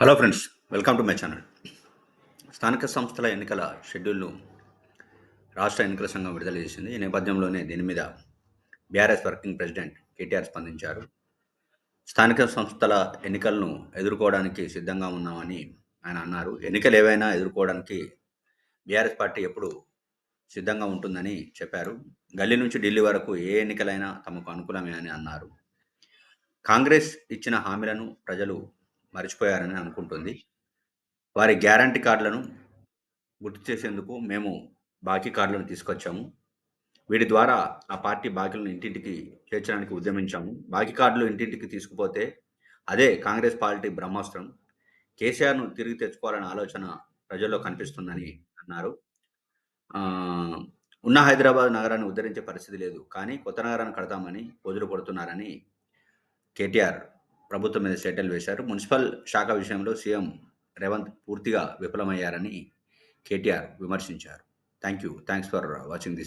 Hello friends welcome to my channel స్థానిక సంస్థల ఎన్నికల షెడ్యూల్ను రాష్ట్ర ఎన్నికల సంఘం విడుదల చేసింది. ఈ నేపథ్యంలోనే దీని మీద బీఆర్ఎస్ వర్కింగ్ ప్రెసిడెంట్ కేటీఆర్ స్పందించారు. స్థానిక సంస్థల ఎన్నికలను ఎదుర్కోవడానికి సిద్ధంగా ఉన్నామని ఆయన అన్నారు. ఎన్నికలు ఏవైనా ఎదుర్కోవడానికి బీఆర్ఎస్ పార్టీ ఎప్పుడు సిద్ధంగా ఉంటుందని చెప్పారు. గల్లీ నుంచి ఢిల్లీ వరకు ఏ ఎన్నికలైనా తమకు అనుకూలమే అని అన్నారు. కాంగ్రెస్ ఇచ్చిన హామీలను ప్రజలు మర్చిపోయారని అనుకుంటుంది. వారి గ్యారంటీ కార్డులను గుర్తు చేసేందుకు మేము బాకీ కార్డులను తీసుకొచ్చాము. వీటి ద్వారా ఆ పార్టీ బాకీలను ఇంటింటికి చేర్చడానికి ఉద్యమించాము. బాకీ కార్డులు ఇంటింటికి తీసుకుపోతే అదే కాంగ్రెస్ పార్టీ బ్రహ్మాస్త్రం. కేసీఆర్ను తిరిగి తెచ్చుకోవాలనే ఆలోచన ప్రజల్లో కనిపిస్తుందని అన్నారు. ఉన్న హైదరాబాద్ నగరాన్ని ఉద్ధరించే పరిస్థితి లేదు. కానీ కొత్త నగరాన్ని కడతామని వదులు పడుతున్నారని కేటీఆర్ ప్రభుత్వం మీద సెటిల్ వేశారు. మున్సిపల్ శాఖ విషయంలో సీఎం రేవంత్ పూర్తిగా విఫలమయ్యారని కేటీఆర్ విమర్శించారు. Thank you thanks for watching this